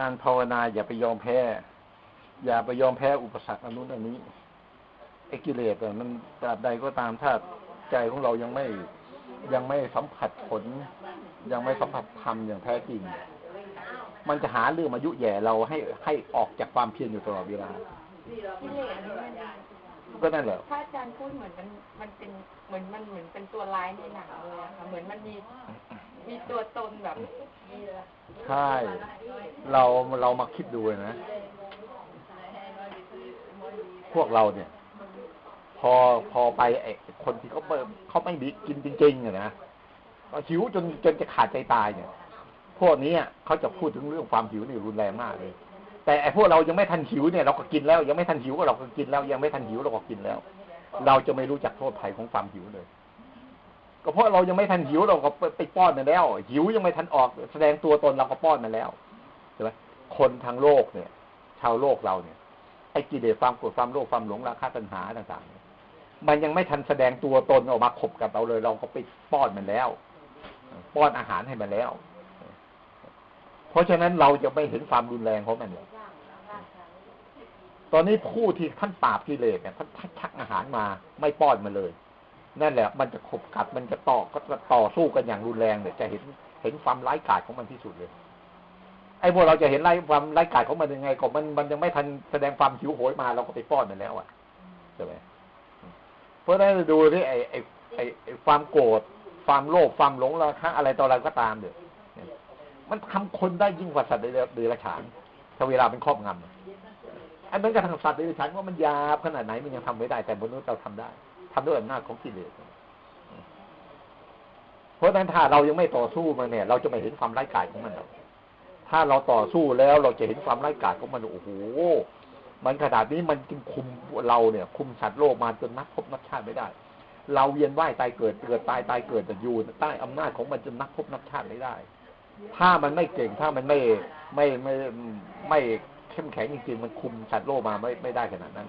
การภาวนาอย่าไปยอมแพ้ อย่าไปยอมแพ้อุปสรรคอันนู้นอันนี้ไอ้กิเลสอะมันตราบใดก็ตามถ้าใจของเรายังไม่ยังไม่สัมผัสผล ยังไม่สัมผัสธรรมอย่างแท้จริง มันจะหาเรื่องมายุแย่เราให้ให้ออกจากความเพียรอยู่ตลอดเวลา กิเลสนี่มันก็นั่นแหละถ้าอาจารย์พูดเหมือนมันมันเป็นเหมือนมันเหมือนเป็นตัวร้ายในหนังเลยอะค่ะเหมือนมันมีมีตัวตนแบบใช่เราเรามาคิดดูนะ พวกเราเนี่ย พอพอไปไอ้คนที่เขาเปิดเขาไม่มีกินจริงๆอะนะก็หิวจนจนจะขาดใจตายเนี่ย พวกนี้อะเขาจะพูดถึงเรื่องความหิวนี่รุนแรงมากเลย แต่ไอ้พวกเรายังไม่ทันหิวเนี่ยเราก็กินแล้ว ยังไม่ทันหิวก็เราก็กินแล้ว ยังไม่ทันหิวเราก็กินแล้ว เราจะไม่รู้จักโทษภัยของความหิวเลย ก็เพราะเรายังไม่ทันหิวเราก็ไปป้อนมันแล้ว หิวยังไม่ทันออก แสดงตัวตนเราก็ป้อนมันแล้วใช่ไหมคนทางโลกเนี่ย ชาวโลกเราเนี่ยไอ้กิเลสความโกรธความโลภความหลงราคะตัณหาต่างๆ มันยังไม่ทันแสดงตัวตนออกมาขบกับเราเลย เราก็ไปป้อนมันแล้ว ป้อนอาหารให้มันแล้ว เพราะฉะนั้นเราจะไม่เห็นความรุนแรงของมันเลย ตอนนี้ผู้ที่ท่านปราบกิเลสเนี่ยท่านชักอาหารมาไม่ป้อนมาเลย นั่นแหละ มันจะขบกัดมันจะต่อก็จะต่อสู้กันอย่างรุนแรงเนี่ยจะเห็นเห็นความร้ายกาจของมันที่สุดเลย ไอ้พวกเราจะเห็นไร้ความร้ายกาจของมันยังไงก็มันมันยังไม่ทันแสดงความหิวโหยมาเราก็ไปป้อนมันแล้วอะใช่ไหมเพราะนั้นดูที่ไอ้ไอ้ไอ้ความโกรธความโลภความหลงราคะอะไรต่ออะไรก็ตามเดี๋ยมันทำคนได้ยิ่งกว่าสัตว์เดรัจฉานถ้าเวลาเป็นครอบงำ อ้เหมือนกับทางสัตว์เดรัจฉานว่ามันยาบขนาดไหนมันยังทำไม่ได้ แต่มนุษย์เราทำได้ทำด้วยอำนาจของกิเลสเพราะฉะนั้นถ้าเรายังไม่ต่อสู้มันเนี่ย เราจะไม่เห็นความไร้กาจของมันหรอกถ้าเราต่อสู้แล้วเราจะเห็นความไร้กาจของมันโอ้โหมันขนาดนี้มันจึงคุมเราเนี่ย คุมสัตว์โลกมาจนนักพบนักชาติไม่ได้ เราเวียนว่ายตายเกิดเกิดตายตายเกิดแต่อยู่ใต้อำนาจของมันจนนักพบนักชาติไม่ได้ ถ้ามันไม่เก่งถ้ามันไม่ไม่ไม่ไม่ เข้มแข็งจริงๆมันคุมสัตว์โลกมาไม่ไม่ได้ขนาดนั้น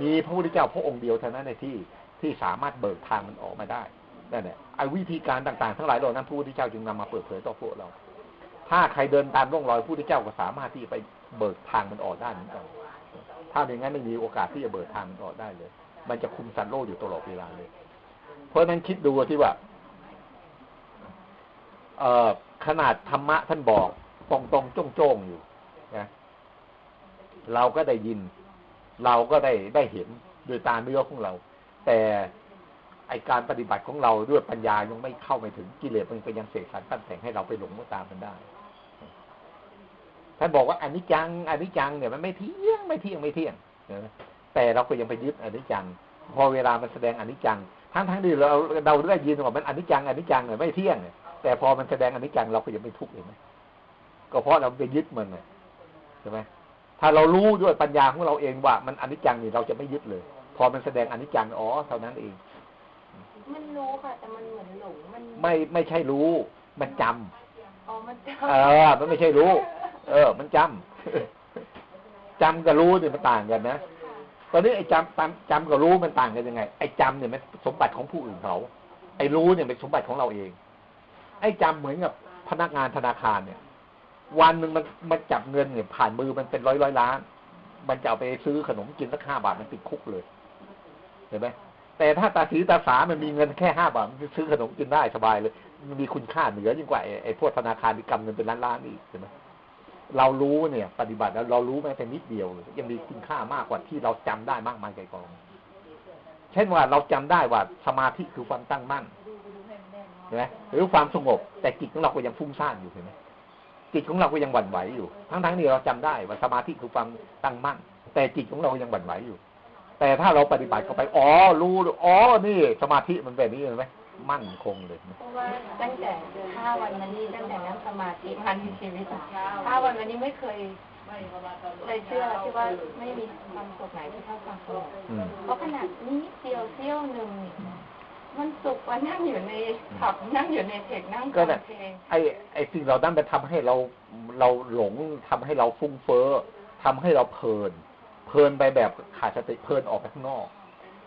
มีพระพุทธเจ้าพระองค์เดียวเท่านั้นในที่ที่สามารถเบิกทางมันออกมาได้นั่นแหละไอ้วิธีการต่างๆ ทั้งหลายเหล่านั้นพระพุทธเจ้าจึงนำมาเปิดเผยต่อพวกเรา ถ้าใครเดินตามร่องรอยพระพุทธเจ้าก็สามารถที่ไปเบิกทางมันออกได้เหมือนกันถ้าอย่างนั้นไม่มีโอกาสที่จะเบิกทางมันออกได้เลย มันจะคุมสันโลกอยู่ตลอดเวลาเลย เพราะนั้นคิดดูที่ว่าเออขนาดธรรมะท่านบอกตรงตรงจ้งจ้งอยู่ เราก็ได้ยิน เราก็ได้ได้เห็นด้วยตาเนื้อของเรา แต่ไอการปฏิบัติของเราด้วยปัญญายังไม่เข้าไปถึงกิเลสมันไปยังเสกสรรตั้งแต่งให้เราไปหลงตามมันได้ท่านบอกว่าอนิจจังอนิจจังเนี่ยมันไม่เที่ยงไม่เที่ยงไม่เที่ยงแต่เราก็ยังไปยึดอนิจจัง พอเวลามันแสดงอนิจจัง ทั้งทั้งที่เราเราได้ยินว่ามันอนิจจังอนิจจังเนี่ยไม่เที่ยงแต่พอมันแสดงอนิจจังเราก็ยังไม่ทุกข์เห็นไหมก็เพราะเราไปยึดมันใช่ไหม ถ้าเรารู้ด้วยปัญญาของเราเองว่า มันอนิจจังนี่เราจะไม่ยึดเลย พอมันแสดงอนิจจังอ๋อเท่านั้นเอง มันรู้ค่ะแต่มันเหมือนหลงมันไม่ไม่ใช่รู้ มันจำอ๋อมันจะเออ มันไม่ใช่รู้ เออ มันจำจำกับรู้เนี่ยมันต่างกันนะตอนนี้ไอ้จำจำจำกับรู้มันต่างกันยังไง ไอ้จำเนี่ยมันสมบัติของผู้อื่นเขาไอ้รู้เนี่ยเป็นสมบัติของเราเอง ไอ้จำเหมือนกับพนักงานธนาคารเนี่ย วันหนึ่งมันมันจับเงินเนี่ยผ่านมือมันเป็นร้อยร้อยล้าน มันจะเอาไปซื้อขนมกินสักห้าบาทมันติดคุกเลยเห็นไหมแต่ถ้าตาสีตาสามันมีเงินแค่ห้าบาทมันซื้อขนมกินได้สบายเลยมันมีคุณค่าเหนือยิ่งกว่าไอ้พวกธนาคารที่กำเงินเป็นล้านล้านอีกใช่ไหมเรารู้เนี่ย ปฏิบัติแล้วเรารู้แม้แต่นิดเดียว ยังมีคุณค่ามากกว่าที่เราจำได้มากมายไกลกอง เช่นว่าเราจำได้ว่าสมาธิคือความตั้งมั่นใช่ไหมหรือความสงบแต่จิตของเราก็ยังฟุ้งซ่านอยู่เห็นไหม จิตของเราก็ยังหวั่นไหวอยู่ ทั้งๆที่เราจำได้ว่าสมาธิคือความตั้งมั่น แต่จิตของเรายังหวั่นไหวอยู่ แต่ถ้าเราปฏิบัติเข้าไป อ๋อ รู้ อ๋อ นี่ สมาธิมันแบบนี้เห็นไหมมั่นคงเลยเพราะว่าตั้งแต่ห้าวันมานี้ตั้งแต่นั่งสมาธิมาในชีวิตห้าวันวันนี้ไม่เคยเลยเชื่อที่ว่าไม่มีความสุขไหนที่เท่าความสงบอืมเพราะขนาดนี้เดียวเสี้ยวหนึ่ง มันสุขกว่านั่งอยู่ในผับนั่งอยู่ในเทคนั่งก็ฟังเนี่ยเพลงไอ้ไอ้สิ่งเรานั้นไปทำให้เราเราหลงทำให้เราฟุ้งเฟ้อทำให้เราเพลิน เพลินไปแบบขาดสติเพลินออกไปข้างนอก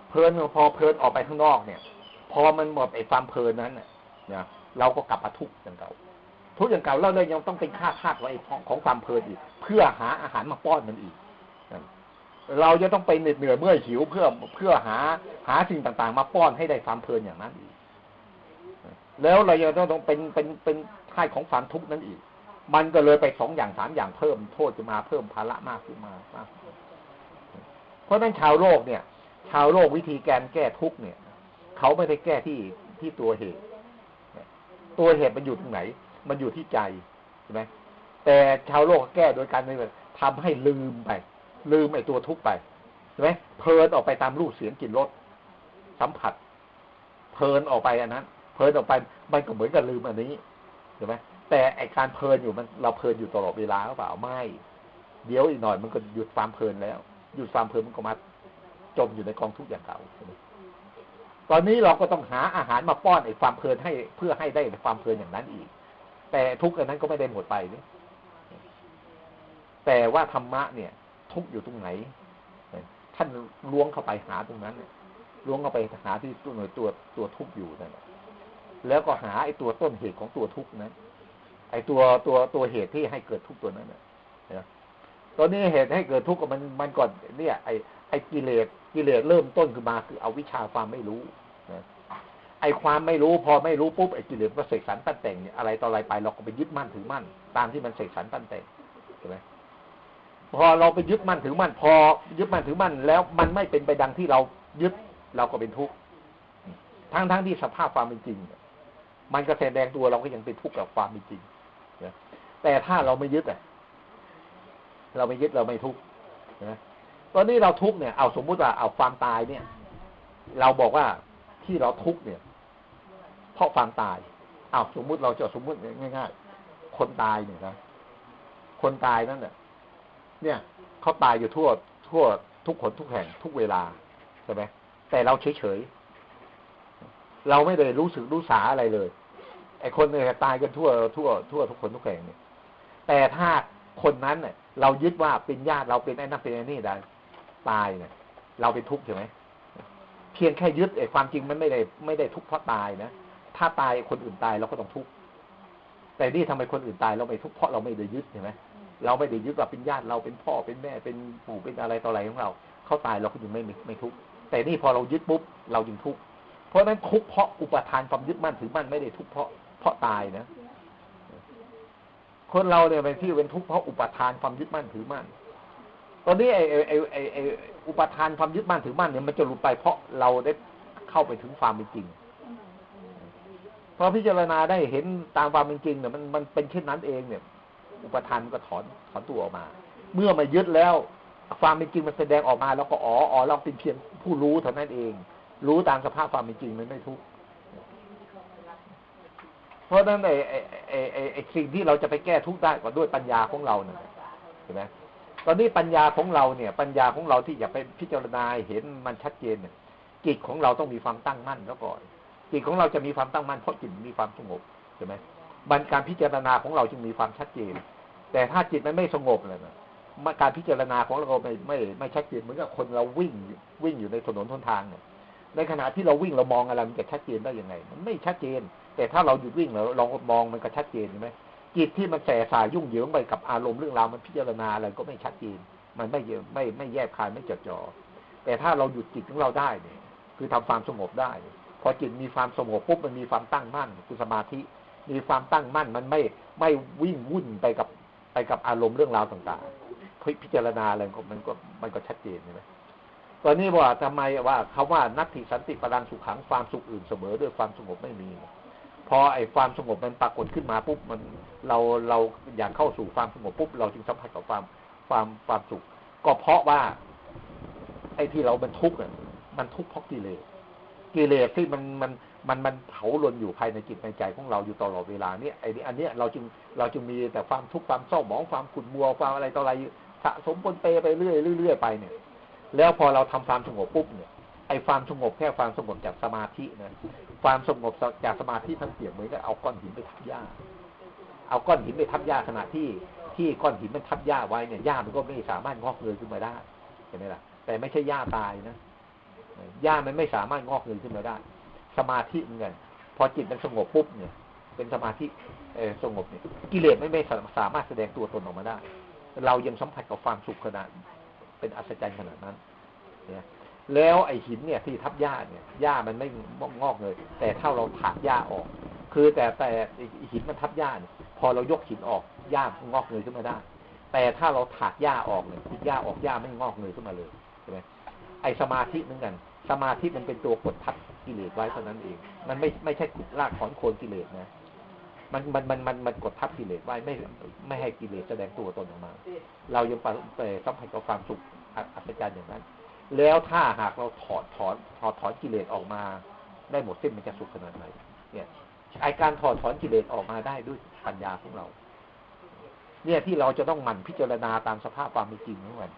เพลินพอเพลินออกไปข้างนอกเนี่ย พอมันหมดไอ้ความเพลินนั้นเนี่ยนะเราก็กลับมาทุกข์อย่างเก่าทุกข์อย่างเก่าแล้วเลยยังต้องเป็นค่าทาสไว้ของของความเพลินอีก เพื่อหาอาหารมาป้อนมันอีก เราจะต้องไปเหน็ดเหนื่อยเมื่อยหิวเพื่อเพื่อหาหาสิ่งต่างๆ มาป้อนให้ได้ความเพลินอย่างนั้นอีกแล้วเรายังต้องเป็นเป็นเป็นท่ายของความทุกข์นั้นอีก มันก็เลยไปสองอย่างสามอย่างเพิ่มโทษจะมาเพิ่มภาระมากขึ้นมามากเพราะฉะนั้นชาวโลกเนี่ย ชาวโลกวิธีการแก้ทุกข์เนี่ย เขาไม่ได้แก้ที่ที่ตัวเหตุ ตัวเหตุมันอยู่ตรงไหน มันอยู่ที่ใจใช่ไหมแต่ชาวโลกแก้โดยการไม่ทำให้ลืมไป ลืมไอ้ตัวทุกข์ไปใช่ไหมเพลินออกไปตามรูปเสียงกลิ่นรสสัมผัส เพลินออกไปอันนั้นเพลินออกไปมันก็เหมือนกับลืมอันนี้ใช่ไหมแต่ไอการเพลินอยู่มันเราเพลินอยู่ตลอดเวลาหรือเปล่าไม่เดี๋ยวอีกหน่อยมันก็หยุดความเพลินแล้วหยุดความเพลินมันก็มาจมอยู่ในกองทุกข์อย่างเก่าตอนนี้เราก็ต้องหาอาหารมาป้อนไอ้ความเพลินให้เพื่อให้ได้ความเพลินอย่างนั้นอีก แต่ทุกข์อันนั้นก็ไม่ได้หมดไปนี่แต่ว่าธรรมะเนี่ย ทุกข์อยู่ตรงไหน ท่านล้วงเข้าไปหาตรงนั้นล้วงเข้าไปหาที่ตัวยตัวตัวทุกข์อยู่นั่นแล้วก็หาไอ้ตัวต้นเหตุของตัวทุกข์นั้น ไอ้ตัวตัวตัวเหตุที่ให้เกิดทุกข์ตัวนั้นเนี่ยตอนนี้เหตุให้เกิดทุกข์มันมันก่อนเนี่ย ไอ้ไอ้กิเลสกิเลสเริ่มต้นขึ้นมาคือเอาวิชาความไม่รู้นะไอ้ความไม่รู้พอไม่รู้ปุ๊บไอ้กิเลสก็เสกสรรปั้นแต่งเนี่ยอะไรต่ออะไรไปเราก็ไปยึดมั่นถือมั่น ตามที่มันเสกสรรปั้นแต่งใช่ไหม พอเราไปยึดมั่นถือมั่นพอ ยึดมั่นถือมั่นแล้วมันไม่เป็นไปดังที่เรายึดเราก็เป็นทุกข์ทั้งทั้งที่สภาพความเป็นจริง มันก็แสดงตัวเราก็ยังเป็นทุกข์กับความเป็นจริงนะแต่ถ้าเราไม่ยึดอะ เราไม่ยึดเราไม่ทุกข์นะตอนนี้เราทุกข์เนี่ยเอาสมมุติว่าเอาความตายเนี่ย เราบอกว่าที่เราทุกข์เนี่ย เพราะความตายเอาสมมุติเราจะสมมุติง่าย ๆ คนตายเนี่ยนะคนตายนั่นเนี่ย เนี่ยเขาตายอยู่ทั่วทั่วทุกคนทุกแห่งทุกเวลาใช่ไหมแต่เราเฉยๆเราไม่ได้รู้สึกรู้สาอะไรเลยไอ้คนเนี่ยตายกันทั่วทั่วทั่วทุกคนทุกแห่งเนี่ยแต่ถ้าคนนั้นเนี่ยเรายึดว่าเป็นญาติเราเป็นไอ้นั่นเป็นไอ้นี่ได้ตายเนี่ยเราเป็นทุกข์ใช่ไหมเพียงแค่ยึดไอ้ความจริงมันไม่ได้ไม่ได้ทุกข์เพราะตายนะถ้าตายคนอื่นตายเราก็ต้องทุกข์แต่นี่ทำไมคนอื่นตายเราไม่ทุกข์เพราะเราไม่ได้ยึดใช่ไหม เราไม่ได้ยึดว่าเป็นญาติเราเป็นพ่อเป็นแม่เป็นปู่เป็นอะไรต่ออะไรของเรา เขาตายเราก็ยังไม่ไม่ทุกข์แต่นี่พอเรายึดปุ๊บเราจึงทุกข์เพราะนั้นทุกข์เพราะอุปทานความยึดมั่นถือมั่นไม่ได้ทุกข์เพราะเพราะตายนะคนเราเนี่ยเป็นที่เป็นทุกข์เพราะอุปทานความยึดมั่นถือมั่นตอนนี้ไอ้ไอ้ไอ้ไอ้อุปทานความยึดมั่นถือมั่นเนี่ยมันจะหลุดไปเพราะเราได้เข้าไปถึงความเป็นจริงพอพิจารณาได้เห็นตามความเป็นจริงเนี่ยมันมันเป็นเช่นนั้นเองเนี่ย อุปทานก็ถอนถอนตัวออกมา เมื่อมายึดแล้ว ความเป็นจริงมันแสดงออกมา แล้วก็อ๋ออ๋อเราเป็นเพียงผู้รู้เท่านั้นเอง รู้ตามสภาพความเป็นจริงมันไม่ทุกข์เพราะฉะนั้นไอ้ไอ้ไอ้ไอ้ไอ้สิ่งที่เราจะไปแก้ทุกข์ได้ก็ด้วยปัญญาของเราเนี่ยเห็นไหมตอนนี้ปัญญาของเราเนี่ย ปัญญาของเราที่อยากไปพิจารณาเห็นมันชัดเจนเนี่ยจิตของเราต้องมีความตั้งมั่นแล้วก่อนจิตของเราจะมีความตั้งมั่นเพราะจิตมีความสงบใช่ไหมบันการพิจารณาของเราจึงมีความชัดเจน แต่ถ้าจิตมันไม่สงบเลยนะการพิจารณาของเราไม่ไม่ไม่ชัดเจนเหมือนกับคนเราวิ่งวิ่งอยู่ในถนนทนทางเนี่ยในขณะที่เราวิ่งเรามองอะไรมันจะชัดเจนได้ยังไง มันไม่ชัดเจน แต่ถ้าเราหยุดวิ่งเราลองมองมันก็ชัดเจนใช่ไหมจิตที่มันแสสายยุ่งเหยิงไปกับอารมณ์เรื่องราวมันพิจารณาอะไรก็ไม่ชัดเจน มันไม่ไม่ไม่แยบคายไม่จดจ่อแต่ถ้าเราหยุดจิตของเราได้เนี่ย คือทำความสงบได้ พอจิตมีความสงบปุ๊บมันมีความตั้งมั่นคือสมาธิ มีความตั้งมั่นมันไม่ไม่วิ่งวุ่นไปกับ ไปกับอารมณ์เรื่องราวต่างๆพิจารณาอะไรมันก็มันก็ชัดเจนใช่ไหมตอนนี้ว่าทำไมว่าคาว่านัตถิสันติพลังสุขขังความสุขอื่นเสมอด้วยความสงบไม่มี พอไอ้ความสงบมันปรากฏขึ้นมาปุ๊บมันเราเราอยากเข้าสู่ความสงบปุ๊บเราจึงสัมผัสกับความความความสุข ก็เพราะว่า ไอ้ที่เรามันทุกข์อะมันทุกข์เพราะกิเลสกิเลสที่มันมัน มันมันเผาลนอยู่ภายในจิตในใจของเราอยู่ตลอดเวลาเนี่ยไอ้นี่อันเนี้ยเราจึงเราจึงมีแต่ความทุกข์ความเศร้าหมองความขุ่นมัวความอะไรต่ออะไรสะสมปนเปไปเรื่อยเรื่อยไปเนี่ย แล้วพอเราทำความสงบปุ๊บเนี่ยไอ้ความสงบแค่ความสงบจากสมาธินะความสงบจากสมาธิทั้งเสียงเหมือนกับเอาก้อนหินไปทับหญ้า เอาก้อนหินไปทับหญ้าขณะที่ที่ก้อนหินมันทับหญ้าไว้เนี่ยหญ้ามันก็ไม่สามารถงอกเงยขึ้นมาได้เห็นไหมล่ะ แต่ไม่ใช่หญ้าตายนะหญ้ามันไม่สามารถงอกเงยขึ้นมาได้ สมาธิเหมือนกันพอจิตมันสงบปุ๊บเนี่ย เป็นสมาธิเอสงบเนี่ยกิเลสไม่ไม่สามารถแสดงตัวตนออกมาได้ เรายังสัมผัสกับความสุขขนาด เป็นอัศจรรย์ขนาดนั้น เนี่ยแล้วไอ้หินเนี่ยที่ทับหญ้าเนี่ยหญ้ามันไม่งอกเลย แต่ถ้าเราถากหญ้าออก คือแต่แต่หินมันทับหญ้าเนี่ยพอเรายกหินออกหญ้างอกเงยขึ้นมาได้ แต่ถ้าเราถากหญ้าออกเนี่ยหญ้าออกหญ้าไม่งอกเงยขึ้นมาเลยใช่ไหมไอ้สมาธิเหมือนกัน สมาธิมันเป็นตัวกดทับ กิเลสไว้เท่านั้นเอง มันไม่ไม่ใช่ขุดรากถอนโคนกิเลสนะมันมันมันมันมันกดทับกิเลสไว้ไม่ไม่ให้กิเลสแสดงตัวตนออกมา เรายังไปไปสัมผัสกับความสุขอัอัศจรรย์อย่างนั้น แล้วถ้าหากเราถอดถอนถอดถอนกิเลสออกมา ได้หมดสิ้นมันจะสุขขนาดไหนเนี่ยไอการถอดถอนกิเลสออกมาได้ด้วยปัญญาของเรา เนี่ยที่เราจะต้องหมั่นพิจารณาตามสภาพความเป็นจริงของมัน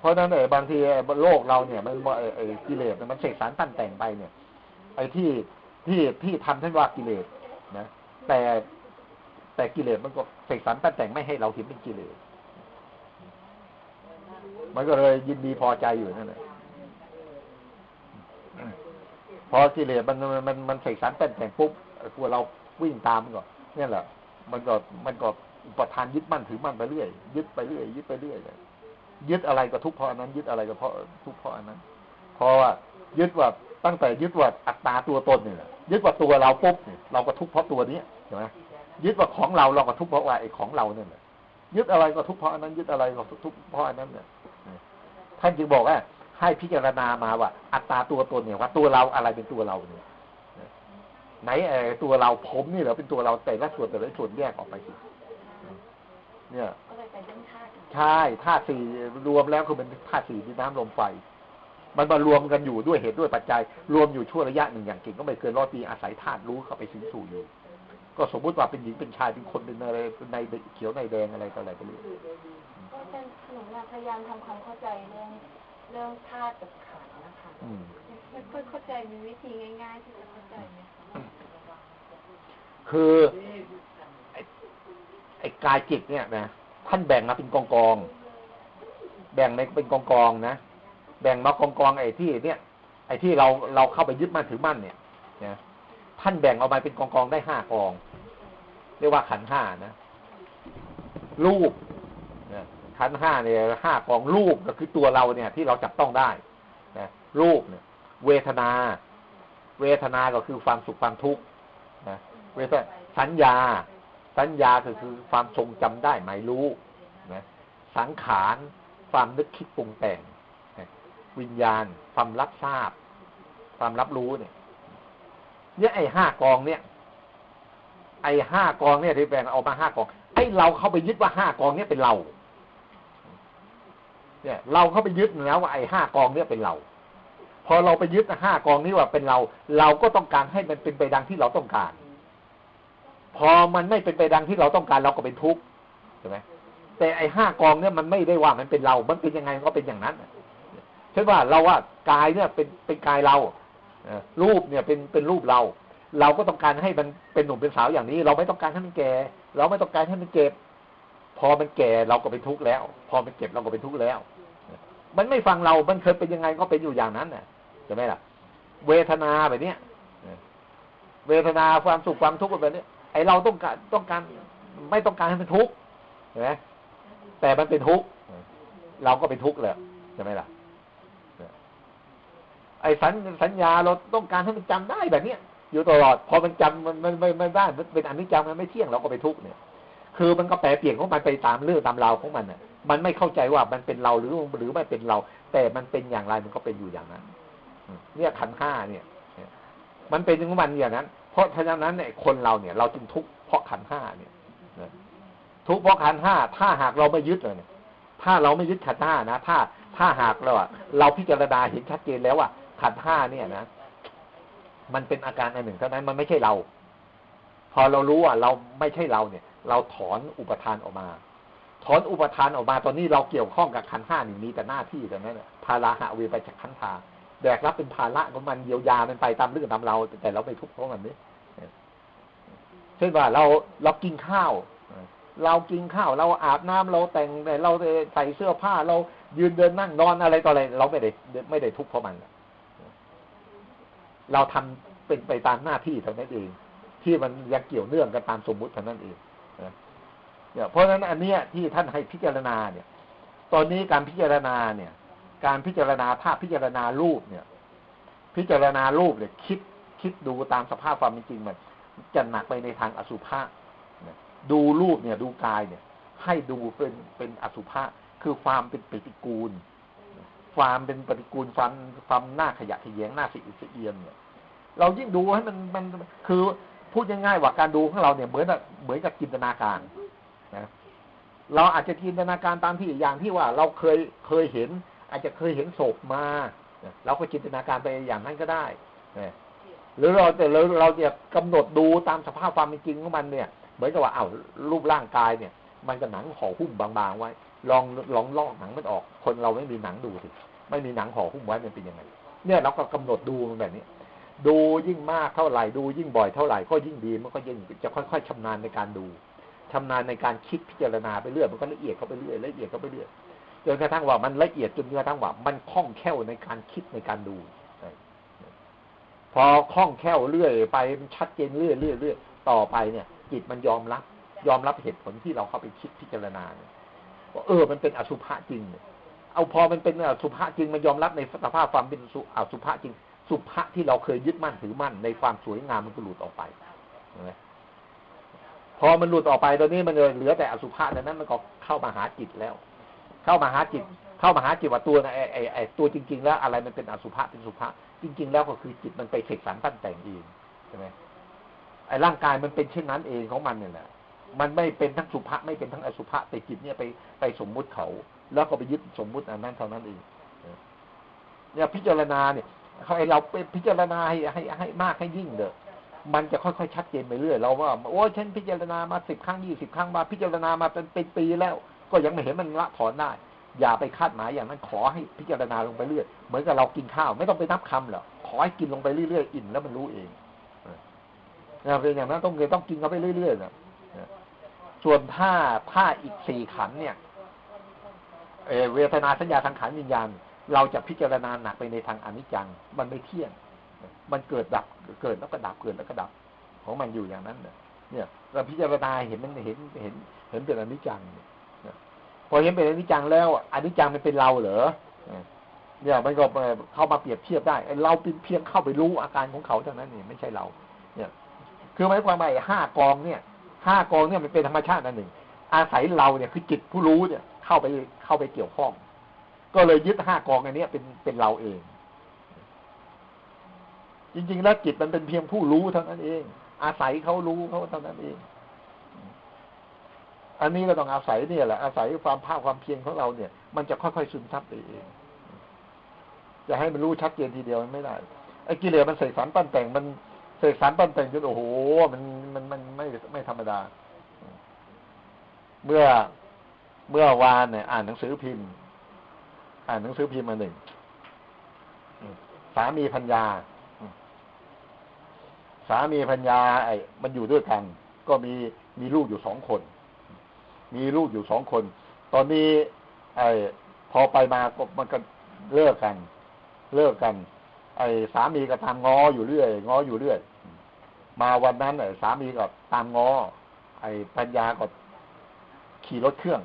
เพราะนั้นเออบางทีโลกเราเนี่ย มันไอ้ไอ้กิเลสมันเสกสารตั้นแต่งไปเนี่ย ไอ้ที่ที่ที่ทำท่านว่ากิเลสนะแต่แต่กิเลสมันก็เสกสรรตั้นแต่งไม่ให้เราเห็นเป็นกิเลสมันก็เลยยินดีพอใจอยู่นั่นแหละพอกิเลสมันมันมันเสกสรรตั้นแต่งปุ๊บกลัวเราวิ่งตามมันก็นี่ยแหละ มันก็มันก็อุปทานยึดมั่นถือมั่นไปเรื่อยยึดไปเรื่อยยึดไปเรื่อยเลย ยึดอะไรก็ทุกข์เพราะอันนั้น ยึดอะไรก็เพราะทุกข์เพราะอันนั้น เพราะว่ายึดว่าตั้งแต่ยึดว่าอัตตาตัวตนเนี่ยยึดว่าตัวเราปุ๊บเนี่ยเราก็ทุกข์เพราะตัวนี้ใช่ไหมยึดว่าของเราเราก็ทุกข์เพราะว่าไอ้ของเราเนี่ยยึดอะไรก็ทุกข์เพราะอันนั้น ยึดอะไรก็ทุกข์เพราะอันนั้นเนี่ยท่านจึงบอกว่าให้พิจารณามาว่า อัตตาตัวตนเนี่ยว่าตัวเราอะไรเป็นตัวเราเนี่ยไหนไอ้ตัวเราผมนี่เหรอเป็นตัวเราแต่ละส่วนแต่ละส่วนแยกออกไปสิเนี่ย ใช่ธาตุสี่รวมแล้วคือเป็นธาตุสี่ที่น้ำลมไฟ มันมารวมกันอยู่ด้วยเหตุด้วยปัจจัย รวมอยู่ชั่วระยะหนึ่งอย่างเก่งก็ไม่เกินร้อยปีอาศัยธาตุรู้เข้าไปสิงสู่อยู่ ก็สมมุติว่าเป็นหญิงเป็นชายเป็นคนเป็นอะไรในเขียวในแดงอะไรต่ออะไรไปเรื่อยก็เป็นหนูเนี่ยพยายามทำความเข้าใจเรื่องเรื่องธาตุกับขันธ์นะคะอืมไม่ค่อยเข้าใจมีวิธีง่ายๆที่จะเข้าใจไหมคะคือไอ้ไอ้กายจิตเนี่ยนะ ท่านแบ่งมาเป็นกองกอง แบ่งในเป็นกองกองนะ แบ่งมากองกองไอ้ที่เนี่ย ไอ้ที่เราเราเข้าไปยึดมั่นถือมั่นเนี่ยนะท่านแบ่งออกมาเป็นกองกองได้ห้ากอง เรียกว่าขันห้านะรูปนะขันห้าเนี่ยห้ากองรูปก็คือตัวเราเนี่ย ที่เราจับต้องได้นะรูปเนี่ย เวทนา เวทนาก็คือความสุขความทุกข์นะเวทนาสัญญา สัญญาก็คือความทรงจำได้หมายรู้นะสังขารความนึกคิดปรุงแต่งวิญญาณ ความรับทราบ ความรับรู้เนี่ย เนี่ยไอ้ห้ากองเนี่ย ไอ้ห้ากองเนี่ยที่แบ่งออกมาห้ากอง ไอ้เราเข้าไปยึดว่าห้ากองเนี่ยเป็นเรา เนี่ย เราเข้าไปยึดแล้วว่าไอ้ห้ากองเนี่ยเป็นเรา พอเราไปยึดห้ากองนี้ว่าเป็นเรา เราก็ต้องการให้มันเป็นไปดังที่เราต้องการ พอมันไม่เป็นไปดังที่เราต้องการเราก็เป็นทุกข์ใช่ไหมแต่ไอ้ห้ากองเนี่ยมันไม่ได้ว่ามันเป็นเรา มันเป็นยังไงมันก็เป็นอย่างนั้นเช่นว่าเราว่ากายเนี่ยเป็นเป็นกายเราเอ่อรูปเนี่ยเป็นเป็นรูปเรา เราก็ต้องการให้มันเป็นหนุ่มเป็นสาวอย่างนี้ เราไม่ต้องการให้มันแก่ เราไม่ต้องการให้มันเจ็บ พอมันแก่เราก็เป็นทุกข์แล้ว พอมันเจ็บเราก็เป็นทุกข์แล้ว มันไม่ฟังเรา มันเคยเป็นยังไงก็เป็นอยู่อย่างนั้นน่ะใช่ไหมล่ะ เวทนาแบบเนี้ยเวทนาความสุขความทุกข์แบบนี้ ไอเราต้องการต้องการไม่ต้องการให้มันทุกข์ใช่ไหมแต่มันเป็นทุกข์เราก็เป็นทุกข์เลยใช่ไหมล่ะไอสัญสัญญาเราต้องการให้มันจำได้แบบเนี้ยอยู่ตลอด พอมันจำมันมันไม่ได้มันเป็นอนิจจังมันไม่เที่ยงเราก็ไปทุกข์เนี่ย คือมันก็แปรเปลี่ยนของมันไปตามเรื่องตามราวของมันน่ะ มันไม่เข้าใจว่ามันเป็นเราหรือหรือไม่เป็นเรา แต่มันเป็นอย่างไรมันก็เป็นอยู่อย่างนั้นเนี่ยขันห้าเนี่ยเนี่ยมันเป็นของมันอย่างนั้น เพราะฉะนั้นเนี่ยคนเราเนี่ย เราจึงทุกข์เพราะขันห้าเนี่ยทุกข์เพราะขันห้าถ้าหากเราไม่ยึดเลยเนี่ย ถ้าเราไม่ยึดขันห้านะถ้าถ้าหากเราอะเราพิจารณาเห็นชัดเจนแล้วว่าขันห้าเนี่ยนะมันเป็นอาการอันหนึ่งเท่านั้นมันไม่ใช่เรา พอเรารู้ว่าเราไม่ใช่เราเนี่ย เราถอนอุปทานออกมา ถอนอุปทานออกมาตอนนี้เราเกี่ยวข้องกับขันห้านี่มีแต่หน้าที่แต่นั้นแหละภาระหะเวไปจากขันธ์ทา แบกรับเป็นภาระของมันเยียวยามันไปตามเรื่องตามเรา แต่เราไม่ทุกข์เพราะมันนี่เช่นว่าเราเรากินข้าว เรากินข้าว เราอาบน้ำเราแต่งเราใส่เสื้อผ้า เรายืนเดินนั่งนอนอะไรต่ออะไร เราไม่ได้ไม่ได้ทุกข์เพราะมันเราทำเป็นไปตามหน้าที่เท่านั้นเอง ที่มันยังเกี่ยวเนื่องกันตามสมมุติเท่านั้นเองเนี่ยเพราะฉะนั้นอันเนี้ยที่ท่านให้พิจารณาเนี่ย ตอนนี้การพิจารณาเนี่ย การพิจารณาภาพพิจารณารูปเนี่ย พิจารณารูปเนี่ยคิดคิดดูตามสภาพความเป็นจริงมันจะหนักไปในทางอสุภะนะดูรูปเนี่ยดูกายเนี่ย ให้ดูเป็นเป็นอสุภะคือความเป็นปฏิกูล ความเป็นปฏิกูลความความหน้าขยะขยงหน้าสิอิสเอียนเนี่ย เรายิ่งดูให้มันมันคือพูดง่ายๆว่าการดูของเราเนี่ยเหมือนเหมือนกับจินตนาการนะเราอาจจะจินตนาการตามที่อย่างที่ว่าเราเคยเคยเห็น อาจจะเคยเห็นศพมานะเราก็จินตนาการไปอย่างนั้นก็ได้นะหรือเราแต่เราเราจะกำหนดดูตามสภาพความเป็นจริงของมันเนี่ย เหมือนกับว่าเอ้ารูปร่างกายเนี่ย มันก็หนังห่อหุ้มบางๆไว้ ลองลองลอกหนังมันออก คนเราไม่มีหนังดูสิไม่มีหนังห่อหุ้มไว้มันเป็นยังไงเนี่ยเราก็กำหนดดูมันแบบนี้ ดูยิ่งมากเท่าไหร่ดูยิ่งบ่อยเท่าไหร่ก็ยิ่งดีมันก็ยิ่งจะค่อยๆชำนาญในการดูชำนาญในการคิดพิจารณาไปเรื่อยมันก็ละเอียดเข้าไปเรื่อยละเอียดเข้าไปเรื่อย จนกระทั่งว่ามันละเอียดจนกระทั่งว่ามันคล่องแคล่วในการคิดในการดู พอคล่องแคล่วเรื่อยไปมันชัดเจนเรื่อยเรื่อยเรื่อยต่อไปเนี่ย จิตมันยอมรับ ยอมรับเหตุผลที่เราเข้าไปคิดพิจารณาเนี่ยว่าเออ มันเป็นอสุภะจริง เอาพอมันเป็นอสุภะจริง มันยอมรับในสภาพความเป็นอสุภะจริง สุภะที่เราเคยยึดมั่นถือมั่นในความสวยงามมันก็หลุดออกไปพอมันหลุดออกไปตอนนี้มันเหลือแต่อสุภะดังนั้นมันก็เข้ามาหาจิตแล้ว เข้ามาหาจิต เข้ามาหาจิตว่าตัวไอ้ไอ้ไอ้ตัวจริง ๆ แล้วอะไรมันเป็นอสุภะเป็นสุภะจริง ๆ แล้วก็คือจิตมันไปเสกสรรปั้นแต่งเองใช่ไหมไอ้ร่างกายมันเป็นเช่นนั้นเองของมันเนี่ยแหละมันไม่เป็นทั้งสุภะไม่เป็นทั้งอสุภะแต่จิตเนี่ยไปไปสมมุติเขา แล้วก็ไปยึดสมมุติอันนั้นเท่านั้นเองเนี่ยพิจารณาเนี่ยเขาไอเราไปพิจารณาให้ให้ให้มากให้ยิ่งเด้อมันจะค่อยๆชัดเจนไปเรื่อยเราว่าโอ้ฉันพิจารณามาสิบครั้งยี่สิบครั้งมาพิจารณามาเป็นเป็นปีแล้ว ก็ยังไม่เห็นมันละถอนได้ อย่าไปคาดหมายอย่างนั้นขอให้พิจารณาลงไปเรื่อยเหมือนกับเรากินข้าว ไม่ต้องไปนับคำหรอกขอให้กินลงไปเรื่อยๆอิ่มแล้วมันรู้เองนะเป็นอย่างนั้นต้องเลยต้องกินเข้าไปเรื่อยๆนะส่วนถ้าถ้าอีกสี่ขันเนี่ยเอเวทนาสัญญาสังขารวิญญาณ เราจะพิจารณาหนักไปในทางอนิจจัง มันไม่เที่ยง มันเกิดดับเกิดแล้วก็ดับเกิดแล้วก็ดับ ของมันอยู่อย่างนั้นเนี่ยเราพิจารณาเห็นมันเห็นเห็น เห็นเป็นอนิจจัง พอเห็นเป็นอนิจจังแล้วอนิจจังมันเป็นเราเหรอเนี่ยมันก็เข้ามาเปรียบเทียบได้เราเป็นเพียงเข้าไปรู้อาการของเขาเท่านั้นนี่ไม่ใช่เรา เนี่ย คือหมายความว่าห้ากองเนี่ยห้ากองเนี่ยมันเป็นธรรมชาติอันหนึ่ง อาศัยเราเนี่ยคือจิตผู้รู้เนี่ยเข้าไปเข้าไปเกี่ยวข้อง ก็เลยยึดห้ากองอันนี้เป็นเป็นเราเอง จริง ๆ แล้วจิตมันเป็นเพียงผู้รู้เท่านั้นเอง อาศัยเขารู้เขาเท่านั้นเอง อันนี้ก็ต้องอาศัยเนี่ยแหละอาศัยความภาคความเพียรของเราเนี่ย มันจะค่อยๆซึมซับไปเองจะให้มันรู้ชัดเจนทีเดียวไม่ได้ไอ้กิเลสมันใส่สารปั้นแต่งมันเสกสารปั้นแต่งจนโอ้โหมันมันมันไม่ไม่ธรรมดา เมื่อเมื่อวานเนี่ย อ่านหนังสือพิมพ์ อ่านหนังสือพิมพ์มาหนึ่งสามีพัญญาสามีพัญญา ไอ้มันอยู่ด้วยกัน ก็มีมีลูกอยู่สองคน มีลูกอยู่สองคน ตอนนี้ไอ้พอไปมาก็มันก็เลิกกัน เลิกกัน ไอ้สามีก็ตามง้ออยู่เรื่อยง้ออยู่เรื่อย มาวันนั้นไอ้สามีก็ตามง้อไอ้ปัญญาก็ขี่รถเครื่อง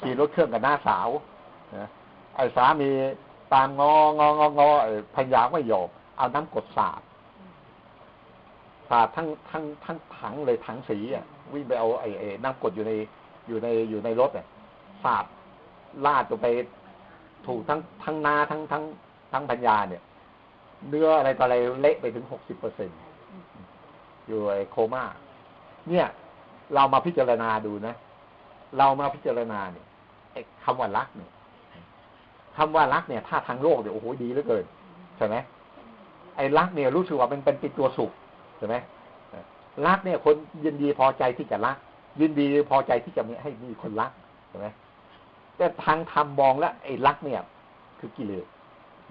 ขี่รถเครื่องกับหน้าสาวนะไอ้สามีตามงองององอไอ้ปัญญาไม่ยอมเอาน้ำกดสาดสาดทั้งทั้งทั้งถังเลยถังสีอะวิ่งไปเอาไอ้ไอ้น้ำกดอยู่ใน อยู่ในอยู่ในรถเนี่ยสาดลาดลงไปถูกทั้งทั้งนาทั้งทั้งทั้งปัญญาเนี่ย เนื้ออะไรต่ออะไรเละไปถึงหกสิบเปอร์เซ็นต์อยู่ไอโคม่าเนี่ย เรามาพิจารณาดูนะ เรามาพิจารณาเนี่ยคำว่ารักเนี่ยคำว่ารักเนี่ย ถ้าทางโลกเนี่ยโอ้โหดีเหลือเกินใช่ไหมไอ้รักเนี่ยรู้สึกว่าเป็นเป็นเป็นตัวสุขใช่ไหมรักเนี่ย คนยินดีพอใจที่จะรัก ยินดีพอใจที่จะมีให้มีคนรักใช่ไหมแต่ทางธรรมมองแล้วไอ้รักเนี่ย คือกิเลส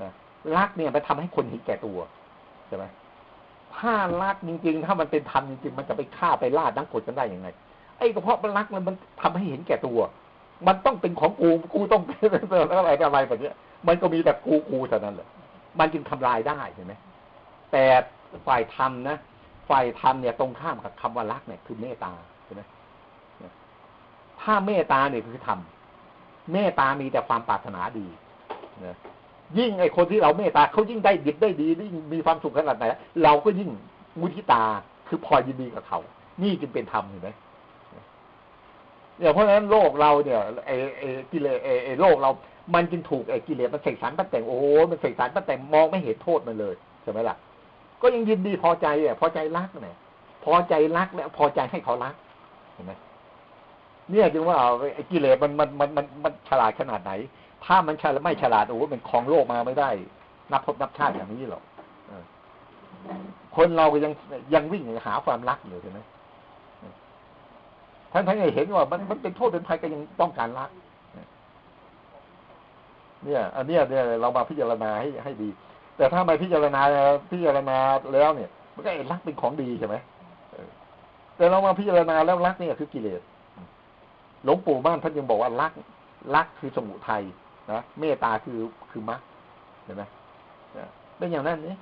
นะรักเนี่ยมันทำให้คนเห็นแก่ตัวใช่ไหมถ้ารักจริง ๆ ถ้ามันเป็นธรรมจริงๆมันจะไปฆ่าไปล่านักกดกันได้ยังไง ไอ้กระเพาะมันรักมันมันทำให้เห็นแก่ตัว มันต้องเป็นของกูกูต้องเป็นอะไรอะไรแบบนี้มันก็มีแต่กูกูเท่านั้นแหละมันจึงทำลายได้เห็นไหมแต่ฝ่ายธรรมนะฝ่ายธรรมเนี่ยตรงข้ามกับคำว่ารักเนี่ยคือเมตตาใช่ไหม ถ้าเมตตาเนี่ยคือธรรมเมตตามีแต่ความปรารถนาดีนะยิ่งไอ้คนที่เราเมตตาเขายิ่งได้ดิบได้ดียิ่งมีความสุขขนาดไหนเราก็ยิ่งมุทิตาคือพอยินดีกับเขา นี่จึงเป็นธรรมเห็นไหมเนี่ยเพราะฉะนั้นโลกเราเนี่ยไอ้ไอ้กิเลสไอ้ไอ้โลกเรา มันจึงถูกไอ้กิเลสมันเสกสรรปั้นแต่งโอ้โหมันเสกสรรปั้นแต่งมองไม่เห็นโทษมันเลยใช่ไหมล่ะ ก็ยังยินดีพอใจอะพอใจรักเนี่ยพอใจรักและพอใจให้เขารักเห็นไหม เนี่ยจึงว่าไอ้กิเลสมันมันมันมันมันฉลาดขนาดไหน ถ้ามันฉลาดไม่ฉลาดโอ้โหมันครองโลกมาไม่ได้ นับพบนับชาติอย่างนี้หรอกคนเราก็ยังยังวิ่งหาความรักอยู่ใช่ไหมท่านท่านเห็นว่า มันมันเป็นโทษเป็นภัยก็ยังต้องการรักเนี่ย อันเนี้ยเนี่ยเรามาพิจารณาให้ให้ดี แต่ถ้าไม่พิจารณาพิจารณาแล้วเนี่ย มันก็ไอ้รักเป็นของดีใช่ไหมแต่เรามาพิจารณาแล้วรักเนี่ยคือกิเลส หลวงปู่ม่านท่านยังบอกว่ารักรักคือสมุทัยนะเมตตาคือคือมรรคเห็นไหมเนี่ยเป็นอย่างนั้นนี่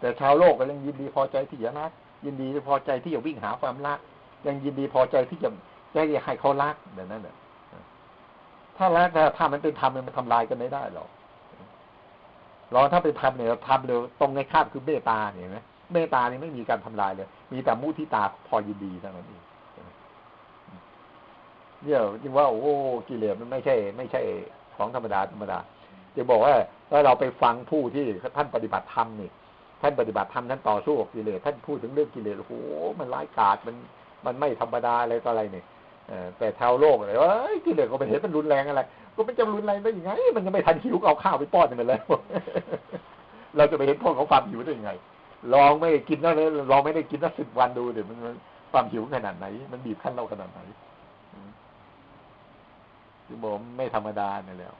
แต่ชาวโลกก็ยังยินดีพอใจที่จะรัก ยินดีพอใจที่จะวิ่งหาความรัก ยังยินดีพอใจที่จะจะให้เขารักแบบนั้นเนี่ยถ้ารักถ้ามันเป็นธรรมมันทำลายกันไม่ได้หรอกเราถ้าเป็นธรรมเนี่ยทำเร็วตรงในคาบคือเมตตาเห็นไหมเมตตานี่ไม่มีการทำลายเลย มีแต่มุทิตาพอยินดีเท่านั้นเอง เนี่ยจึงว่าโอ้กิเลสมันไม่ใช่ ไม่ใช่ของธรรมดาธรรมดาจะบอกว่าถ้าเราไปฟังผู้ที่ท่านปฏิบัติธรรมนี่ท่านปฏิบัติธรรมท่านต่อสู้กับกิเลสท่านพูดถึงเรื่องกิเลสโอ้โหมันร้ายกาจมันมันไม่ธรรมดาอะไรต่ออะไรเนี่ยแต่ชาวโลกเลยว่ากิเลสก็ไปเห็นมันรุนแรงอะไร ก็มันจะรุนแรงได้ยังไง มันยังไม่ทันหิวเอาข้าวไปป้อนมันแล้วเราจะไปเห็นโทษของความหิวได้ยังไง ลองไม่กินนั่นเลยลองไม่ได้กินนั่นสิบวันดูเดี๋ยวมันความหิวขนาดไหน มันบีบขั้นเราขนาดไหน คือบอกไม่ธรรมดาเนี่ยแล้ว